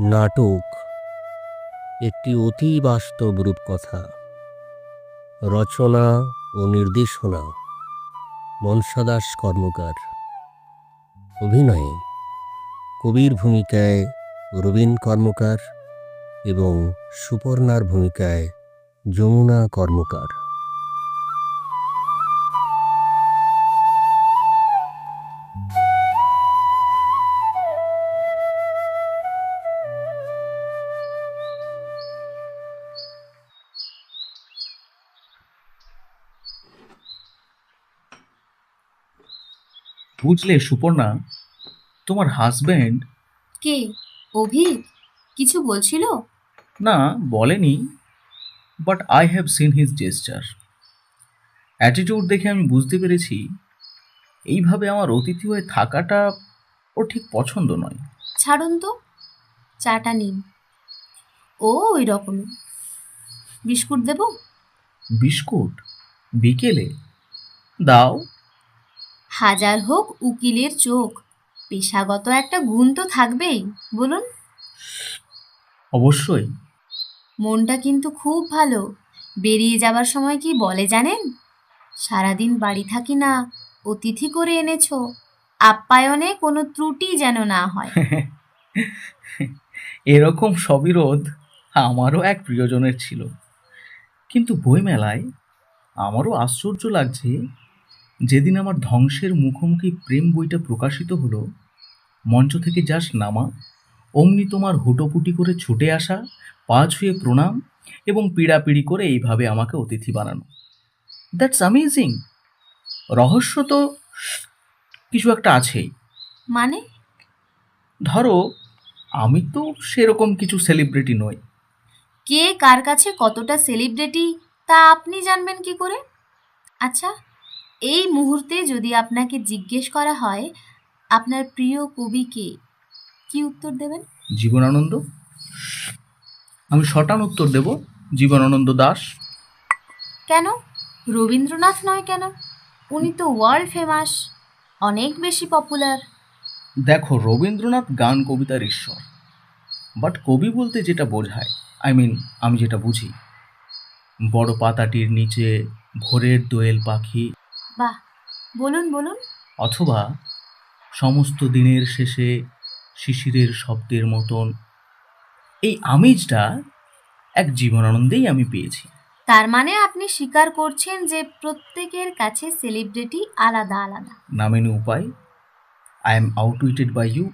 নাটক। একটি অতি বাস্তব রূপকথা। রচনা ও নির্দেশনা। মনসা দাস কর্মকার। অভিনয়ে কবির ভূমিকায় রবীন কর্মকার এবং সুপর্ণার ভূমিকায় যমুনা কর্মকার। বুঝলে সুপর্ণা তোমার হাজব্যান্ড কে? অভি কিছু বলছিল? না বলেনি but I have seen his gesture attitude দেখে আমি বুঝতে পেরেছি এইভাবে আমার অতিথি হয়ে থাকাটা ওর ঠিক পছন্দ নয়। ছাড়ুন তো চাটা নিন। ও ওই রকমই বিস্কুট দেবো? বিস্কুট? বিকেলে? দাও। হাজার হোক উকিলের চোখ। পেশাগত একটা গুণ তো থাকবেই বলুন। অবশ্যই। মনটা কিন্তু খুব ভালো। বেরিয়ে যাবার সময় কি বলে জানেন? সারাদিন বাড়ি থাকি না অতিথি করে এনেছো। আপ্যায়নে কোনো ত্রুটি যেন না হয়। এরকম সবিরোধ আমারও এক প্রিয়জনের ছিল। কিন্তু বইমেলায় আমারও আশ্চর্য লাগছে যেদিন আমার ধ্বংসের মুখোমুখি প্রেম বইটা প্রকাশিত হলো মঞ্চ থেকে যাস নামা অমনি তোমার হুটোপুটি করে ছুটে আসা পা ছুঁয়ে প্রণাম এবং পিড়াপিড়ি করে এইভাবে আমাকে অতিথি বানানো। দ্যাটস অ্যামেজিং রহস্য তো কিছু একটা আছেই। মানে? ধরো আমি তো সেরকম কিছু সেলিব্রিটি নই। কে কার কাছে কতটা সেলিব্রিটি তা আপনি জানবেন কি করে? আচ্ছা এই মুহূর্তে যদি আপনাকে জিজ্ঞেস করা হয় আপনার প্রিয় কবি কে? কি উত্তর দেবেন? জীবনানন্দ। আমি শটান উত্তর দেব জীবনানন্দ দাস। কেন? রবীন্দ্রনাথ নয় কেন? উনি তো ওয়ার্ল্ড ফেমাস অনেক বেশি পপুলার দেখো রবীন্দ্রনাথ গান কবিতার ঈশ্বর। বাট কবি বলতে যেটা বোঝায় আই মিন আমি যেটা বুঝি বড় পাতাটির নিচে ভোরের দোয়েল পাখি বাহ বলুন বলুন। অথবা সমস্ত দিনের শেষে শিশিরের শব্দের মতন এই আমেজটা এক জীবনানন্দেই আমি পেয়েছি। তার মানে আপনি স্বীকার করছেন যে প্রত্যেকের কাছে সেলিব্রিটি আলাদা আলাদা। না মেনে উপায় I am outwitted by you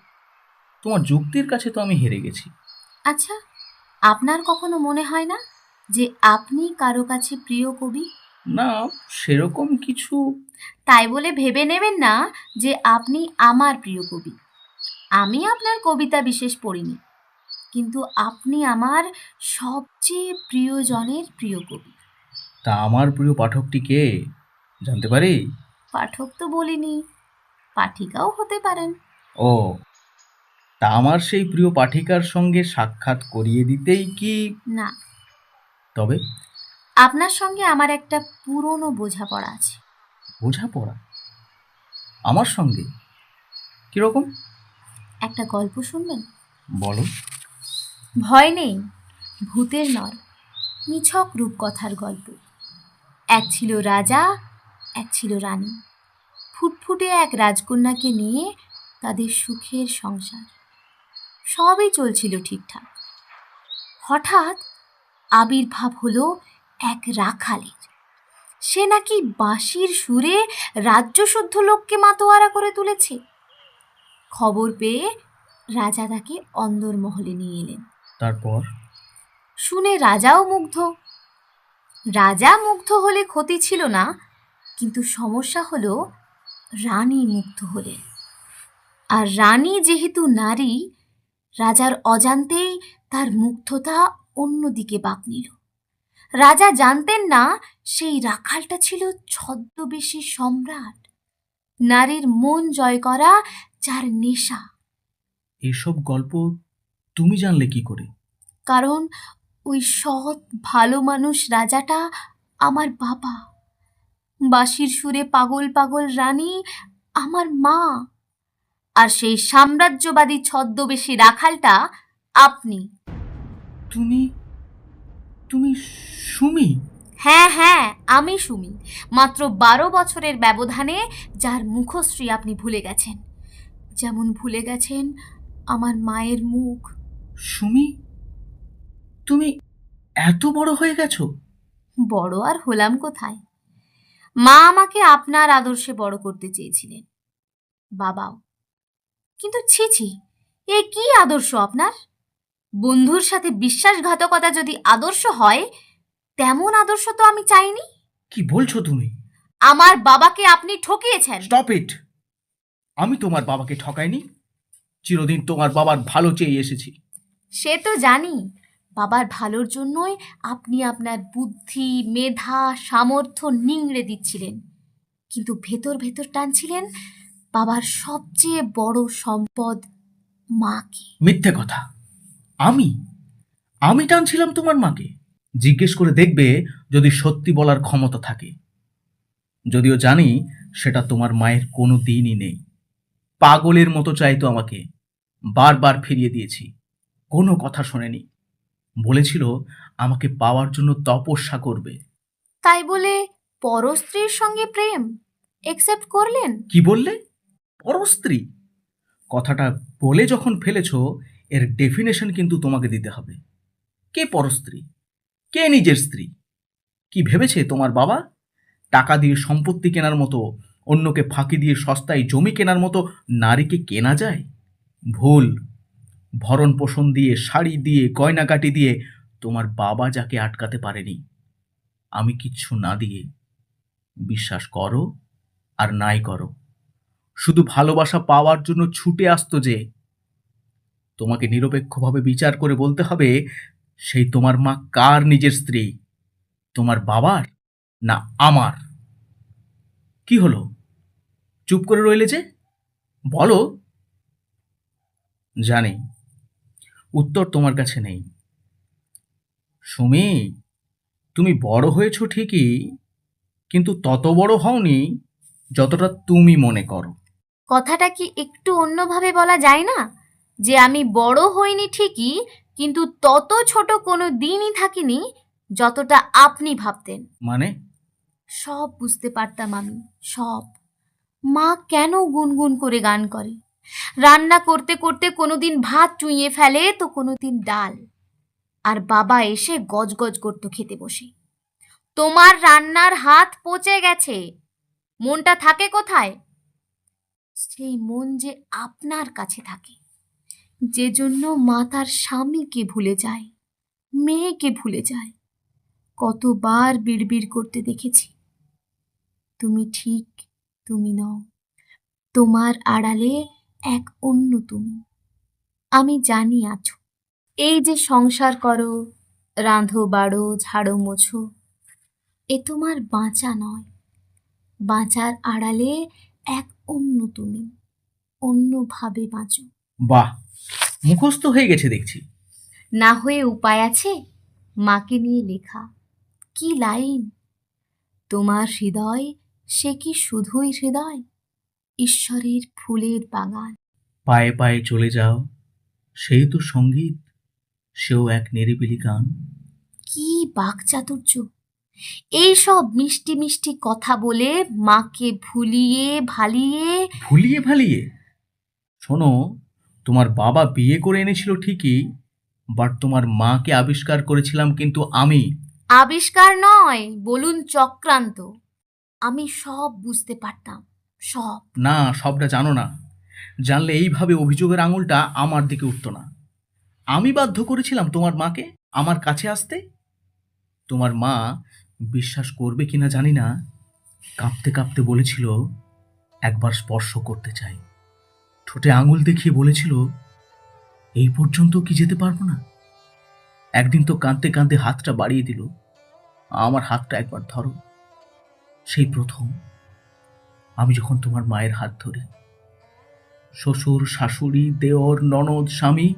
তোমার যুক্তির কাছে তো আমি হেরে গেছি। আচ্ছা আপনার কখনো মনে হয় না যে আপনি কারও কাছে প্রিয় কবি? না সেরকম কিছু তাই বলে ভেবে নেবেন না যে আপনি আমার প্রিয় কবি। আমি আপনার কবিতা বিশেষ পড়িনি কিন্তু আপনি আমার সবচেয়ে প্রিয়জনের প্রিয় কবি। তা আমার প্রিয় পাঠকটি কে? জানতে পারি? পাঠক তো বলিনি পাঠিকাও হতে পারেন। ও তা আমার সেই প্রিয় পাঠিকার সঙ্গে সাক্ষাৎ করিয়ে দিতেই কি না। তবে আপনার সঙ্গে আমার একটা পুরনো বোঝাপড়া আছে। বোঝাপড়া? আমার সঙ্গে? কীরকম? একটা গল্প শুনবেন? বলো। ভয় নেই ভূতের নয় নিছক রূপকথার গল্প। এক ছিল রাজা এক ছিল রানী। ফুটফুটে এক রাজকন্যাকে নিয়ে তাদের সুখের সংসার। সবই চলছিল ঠিকঠাক। হঠাৎ আবির্ভাব হলো এক রাখালের। সে নাকি বাঁশির সুরে রাজ্যশুদ্ধ লোককে মাতোয়ারা করে তুলেছে। খবর পেয়ে রাজা তাকে অন্দরমহলে নিয়ে এলেন। তারপর? শুনে রাজাও মুগ্ধ। রাজা মুগ্ধ হলে ক্ষতি ছিল না কিন্তু সমস্যা হলো রানী মুগ্ধ হলেন। আর রানী যেহেতু নারী রাজার অজান্তেই তার মুগ্ধতা অন্যদিকে বাঁক নিল। রাজা জানতেন না সেই রাখালটা ছিল ছদ্মবেশী সম্রাট। নারীর মন জয় করা যার নেশা। এসব গল্প তুমি জানলে কি করে? কারণ ওই সৎ ভালো মানুষ রাজাটা আমার বাবা। বাঁশির সুরে পাগল পাগল রানী আমার মা। আর সেই সাম্রাজ্যবাদী ছদ্মবেশী রাখালটা আপনি। তুমি তুমি সুমি? হ্যাঁ হ্যাঁ আমি সুমি। মাত্র বারো বছরের ব্যবধানে যার মুখশ্রী আপনি ভুলে গেছেন। যেমন ভুলে গেছেন আমার মায়ের মুখ। সুমি? তুমি এত বড় হয়ে গেছো? বড় আর হলাম কোথায়? মা আমাকে আপনার আদর্শে বড় করতে চেয়েছিলেন। বাবাও। কিন্তু ছি ছি এ কি আদর্শ আপনার? বন্ধুর সাথে বিশ্বাসঘাতকতা যদি আদর্শ হয় তেমন আদর্শ তো আমি চাইনি। কি বলছো তুমি? আমার বাবাকে আপনি ঠকিয়েছেন। স্টপ ইট আমি তোমার বাবাকে ঠকাইনি। চিরদিন তোমার বাবার ভালো চেয়ে এসেছি। সে তো জানি। বাবার ভালোর জন্যই আপনি আপনার বুদ্ধি মেধা সামর্থ্য নিংড়ে দিচ্ছিলেন। কিন্তু ভেতর ভেতর টানছিলেন বাবার সবচেয়ে বড় সম্পদ মাকে। মিথ্যে কথা। আমি? আমি টানছিলাম তোমার মাকে? জিজ্ঞেস করে দেখবে যদি সত্যি বলার ক্ষমতা থাকে। যদিও জানি সেটা তোমার মায়ের কোনো দিনই নেই। পাগলের মতো চাইতো আমাকে। বারবার ফিরিয়ে দিয়েছি। কোনো কথা শোনেনি। বলেছিল আমাকে পাওয়ার জন্য তপস্যা করবে। তাই বলে পরস্ত্রীর সঙ্গে প্রেম একসেপ্ট করলেন? কি বললে? পরস্ত্রী কথাটা বলে যখন ফেলেছ এর ডেফিনেশন কিন্তু তোমাকে দিতে হবে। কে পরস্ত্রী কে নিজের স্ত্রী? কি ভেবেছে তোমার বাবা? টাকা দিয়ে সম্পত্তি কেনার মতো, অন্যকে ফাঁকি দিয়ে সস্তায় জমি কেনার মতো নারীকে কেনা যায়? ভুল। ভরণ পোষণ দিয়ে, শাড়ি দিয়ে গয়নাকাটি দিয়ে তোমার বাবা যাকে আটকাতে পারেনি। আমি কিচ্ছু না দিয়ে বিশ্বাস করো আর নাই করো। শুধু ভালোবাসা পাওয়ার জন্য ছুটে আসতো যে, তোমাকে নিরপেক্ষভাবে বিচার করে বলতে হবে সেই তোমার মা কার নিজের স্ত্রী? তোমার বাবার না আমার? কি হলো? চুপ করে রইলে যে? বলো। জানি। উত্তর তোমার কাছে নেই। সুমি, তুমি বড় হয়েছো ঠিকই, কিন্তু তত বড় হওনি যতটা তুমি মনে করো। কথাটা কি একটু অন্যভাবে বলা যায় না? যে আমি বড় হইনি ঠিকই কিন্তু তত ছোট কোনো দিনই থাকিনি যতটা আপনি ভাবতেন। মানে? সব বুঝতে পারতাম আমি সব। মা কেন গুনগুন করে গান করে? রান্না করতে করতে কোনোদিন ভাত চুইয়ে ফেলে তো কোনোদিন ডাল। আর বাবা এসে গজগজ করতো খেতে বসে। তোমার রান্নার হাত পচে গেছে। মনটা থাকে কোথায়? সেই মন যে আপনার কাছে থাকে। যে জন্য মা তার স্বামীকে ভুলে যায়, মেয়েকে ভুলে যায়। কতবার বিড়বিড় করতে দেখেছি। তুমি ঠিক, তুমি নও। তোমার আড়ালে এক অন্য তুমি। আমি জানি আছো। এই যে সংসার করো, রাঁধো, বাড়ো, ঝাড়ো, মোছো, এ তোমার বাঁচা নয়। বাঁচার আড়ালে এক অন্য তুমি। অন্যভাবে বাঁচো। বাহ! মুখস্থ হয়ে গেছে দেখছি। না হয়ে উপায় আছে? মাকে নিয়ে লেখা। কি লাইন? তোমার হৃদয় সে কি শুধুই হৃদয়? ঈশ্বরের ফুলের বাগান। পায়ে পায়ে চলে যাও। সেই তো সংগীত সেও এক নিরিবিলি গান। কি বাকচাতুর্য। এইসব মিষ্টি মিষ্টি কথা বলে মাকে ভুলিয়ে ভালিয়ে ভুলিয়ে ভালিয়ে? শোনো তোমার বাবা বিয়ে করে এনেছিল ঠিকই বাট তোমার মাকে আবিষ্কার করেছিলাম কিন্তু আমি। আবিষ্কার নয় বলুন চক্রান্ত। আমি সব বুঝতে পারতাম সব। না সবটা জানো না। জানলে এইভাবে অভিযোগের আঙুলটা আমার দিকে উঠতো না। আমি বাধ্য করেছিলাম তোমার মাকে আমার কাছে আসতে। তোমার মা বিশ্বাস করবে কিনা জানি না। কাঁপতে কাঁপতে বলেছিল একবার স্পর্শ করতে চাই। ঠোঁটে আঙুল দেখিয়ে বলেছিল, এই পর্যন্ত কি যেতে পারব না? একদিন তো কাঁদতে কাঁদতে হাতটা বাড়িয়ে দিল। আমার হাতটা একবার ধরো। সেই প্রথম আমি যখন তোমার মায়ের হাত ধরি, শ্বশুর, শাশুড়ি, দেওর, ননদ, স্বামী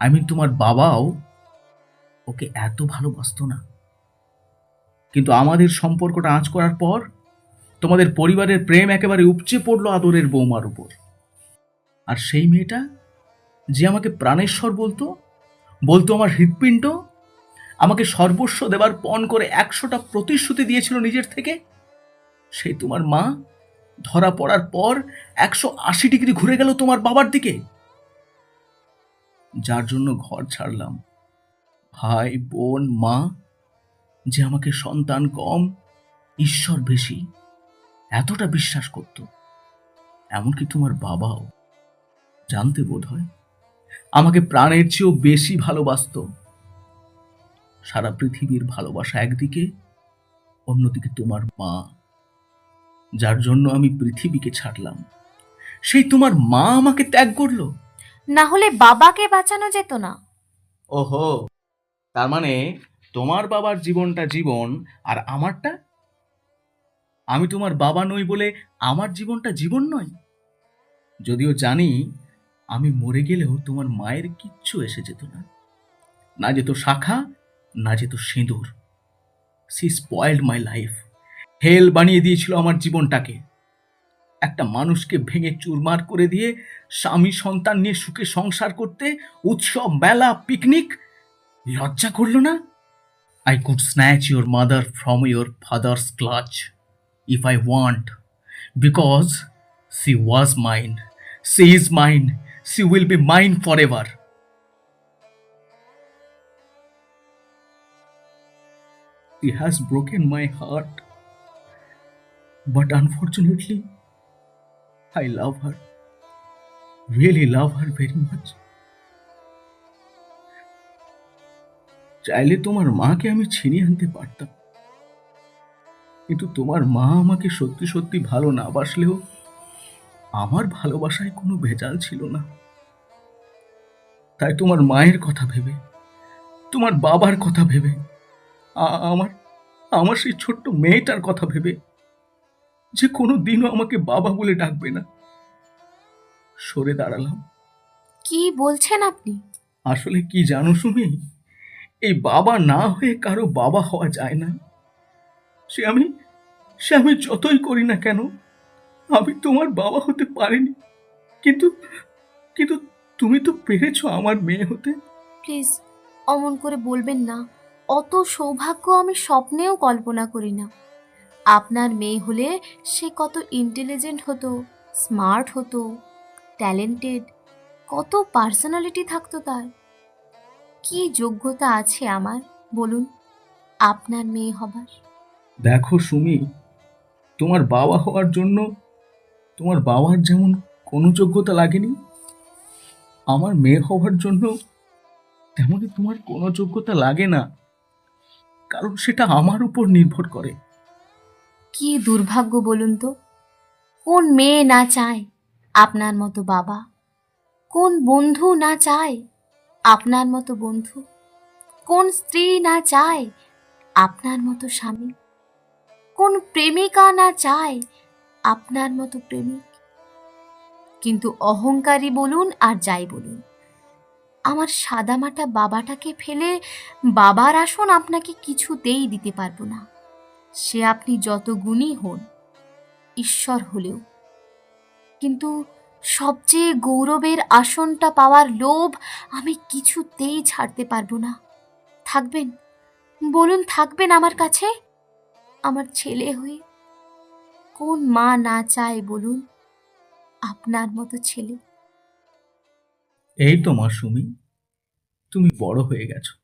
আই তোমার বাবাও ওকে এত ভালোবাসতো না। কিন্তু আমাদের সম্পর্কটা আঁচ করার পর তোমাদের পরিবারের প্রেম একেবারে উপচে পড়ল আদরের বৌমার উপর। আর সেই মেয়েটা যে আমাকে প্রাণেশ্বর বলতো বলতো আমার হৃৎপিণ্ড, আমাকে সর্বস্ব দেবার পণ করে একশোটা প্রতিশ্রুতি দিয়েছিল নিজের থেকে সেই তোমার মা ধরা পড়ার পর একশো আশি ডিগ্রি ঘুরে গেল তোমার বাবার দিকে। যার জন্য ঘর ছাড়লাম। ভাই, বোন, মা, যে আমাকে সন্তান কম, ঈশ্বর বেশি, এতটা বিশ্বাস করত, এমনকি তোমার বাবাও। জানতে বোধ হয়। আমাকে প্রাণের চেয়েও বেশি ভালোবাসতো। সারা পৃথিবীর ভালোবাসা একদিকে অন্যদিকে তোমার মা। যার জন্য আমি পৃথিবীকে ছাড়লাম। সেই তোমার মা আমাকে ত্যাগ করল। না হলে বাবাকে বাঁচানো যেত না। ওহো তার মানে তোমার বাবার জীবনটা জীবন আর আমারটা? আমি তোমার বাবা নই বলে আমার জীবনটা জীবন নয়? যদিও জানি আমি মরে গেলেও তোমার মায়ের কিচ্ছু এসে যেত না। না যেত শাখা, না যেত সিঁদুর। She spoiled my life hell বানিয়ে দিয়েছিল আমার জীবনটাকে। একটা মানুষকে ভেঙে চুরমার করে দিয়ে স্বামী সন্তান নিয়ে সুখে সংসার করতে, উৎসব, মেলা পিকনিক লজ্জা করল না? I could snatch your mother from your father's clutch if I want because she was mine she is mine she will be mine forever He has broken my heart. But unfortunately, I love her. Really love her very much. চাইলে তোমার মাকে আমি ছিনিয়ে আনতে পারতাম কিন্তু তোমার মা আমাকে সত্যি সত্যি ভালো না বাসলেও আমার ভালোবাসায় কোনো ভেজাল ছিল না। তাই তোমার মায়ের কথা ভেবে তোমার বাবার কথা ভেবে আমার আমার সেই ছোট্ট মেয়েটার কথা ভেবে যে কোনো দিনও আমাকে বাবা বলে ডাকবে না। সরে দাঁড়ালাম। কি বলছেন আপনি? আসলে কি জানো সুমি এই বাবা না হয়ে কারও বাবা হওয়া যায় না। সে আমি সে আমি যতই করি না কেন আমি তোমার বাবা হতে পারিনি। কিন্তু কিন্তু তুমি তো পেরেছ আমার মেয়ে হতে। প্লিজ অমন করে বলবেন না। অত সৌভাগ্য আমি স্বপ্নেও কল্পনা করি না। আপনার মেয়ে হলে সে কত ইন্টেলিজেন্ট হতো স্মার্ট হতো ট্যালেন্টেড কত পার্সোনালিটি থাকতো তার। কি যোগ্যতা আছে আমার বলুন আপনার মেয়ে হবার? দেখো সুমি তোমার বাবা হওয়ার জন্য তোমার বাবার যেমন কোনো যোগ্যতা লাগেনি, আমার মেয়ে হওয়ার জন্য তেমনই তোমার কোনো যোগ্যতা লাগে না, কারণ সেটা আমার উপর নির্ভর করে। কি দুর্ভাগ্য বলুন তো, কোন মেয়ে না চায় আপনার মতো বাবা? কোন বন্ধু না চায় আপনার মতো বন্ধু? কোন স্ত্রী না চায় আপনার মতো স্বামী? কোন প্রেমিকা না চায় আপনার মতো প্রেমিক। কিন্তু অহংকারী বলুন আর যাই বলুন। আমার সাদামাটা বাবাটাকে ফেলে বাবার আসন আপনাকে কিছুতেই দিতে পারব না। সে আপনি যত গুণী হন, ঈশ্বর হলেও। কিন্তু সবচেয়ে গৌরবের আসনটা পাওয়ার লোভ আমি কিছুতেই ছাড়তে পারব না। থাকবেন, বলুন থাকবেন আমার কাছে। আমার ছেলে হয়ে কোন মা না চায় বলুন? আপনার মতো ছেলে। এই তো মা সুমি তুমি বড় হয়ে গেছো।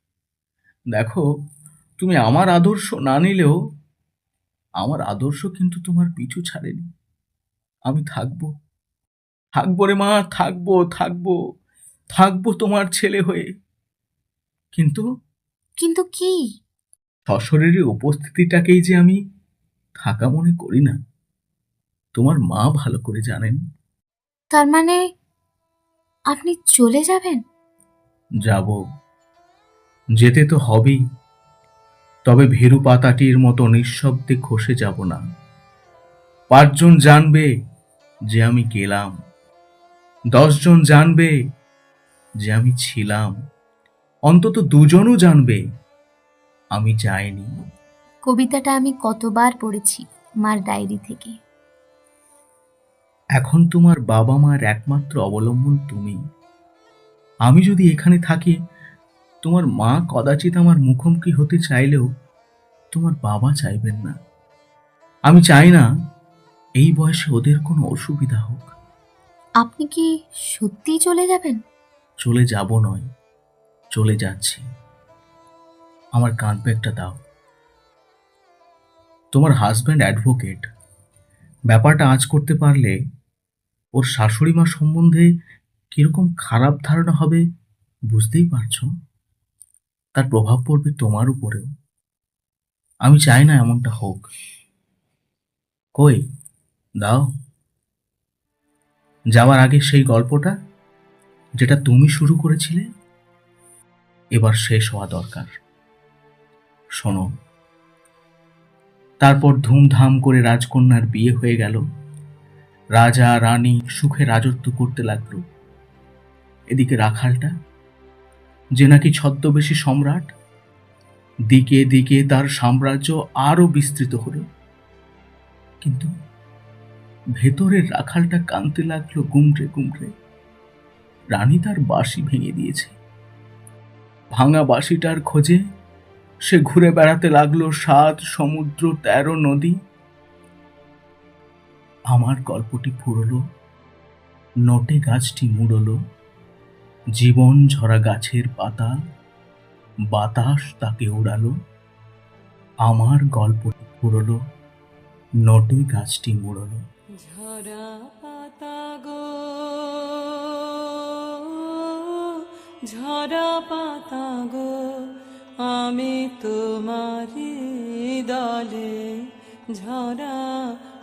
দেখো তুমি আমার আদর্শ না নিলেও আমার আদর্শ কিন্তু তোমার পিছু ছাড়েনি। আমি থাকব। থাকব রে মা থাকব থাকব থাকব তোমার ছেলে হয়ে। কিন্তু কিন্তু কি? সশরীরে উপস্থিতিটাকেই যে আমি থাকা মনে করি না। তোমার মা ভালো করে জানেন। তার মানে আপনি চলে যাবেন? যাব। যেতে তো হবেই। তবে ভেরু পাতাটির মতো নিঃশব্দে খসে যাব না। পাঁচজন জানবে যে আমি গেলাম। দশজন জানবে যে আমি ছিলাম। অন্তত দুজনও জানবে আমি যাইনি। কবিতাটা আমি কতবার পড়েছি মার ডায়েরি থেকে। এখন তোমার বাবা মার একমাত্র অবলম্বন তুমি। আমি যদি এখানে থাকি তোমার মা কদাচিৎ আমার মুখোমুখি হতে চাইলেও তোমার বাবা চাইবেন না। আমি চাই না এই বয়সে ওদের কোনো অসুবিধা হোক। আপনি কি সত্যিই চলে যাবেন? চলে যাব নয় চলে যাচ্ছি। আমার কাঁধ ব্যাগটা দাও। তোমার হাজব্যান্ড অ্যাডভোকেট ব্যাপারটা আজ করতে পারলে ওর শাশুড়ি মা সম্বন্ধে কীরকম খারাপ ধারণা হবে বুঝতেই পারছ? তার প্রভাব পড়বে তোমার উপরেও। আমি চাই না এমনটা হোক। কই? দাও। যাওয়ার আগে সেই গল্পটা যেটা তুমি শুরু করেছিলে, এবার শেষ হওয়া দরকার। শোনো, তারপর ধুমধাম করে রাজকন্যার বিয়ে হয়ে গেল। রাজা, রানী সুখে রাজত্ব করতে লাগল। এদিকে রাখালটা, যে নাকি ছদ্মবেশী সম্রাট, দিকে দিকে তার সাম্রাজ্য আরও বিস্তৃত হলো। কিন্তু ভেতরের রাখালটা কানতে লাগল গুমরে গুমরে রানী তার বাঁশি ভেঙে দিয়েছে। ভাঙা বাঁশিটার খোঁজে সে ঘুরে বেড়াতে লাগল সাত সমুদ্র তেরো নদী। আমার গল্পটি ফুরলো নটে গাছটি মুড়লো, জীবন ঝরা গাছের পাতা, বাতাস তাকে উড়ালো, আমার গল্পটি ফুরলো নটে গাছটি মুড়লো। ঝরা পাতা গো, ঝরা পাতা গো, আমি তোমারি দলে ঝরা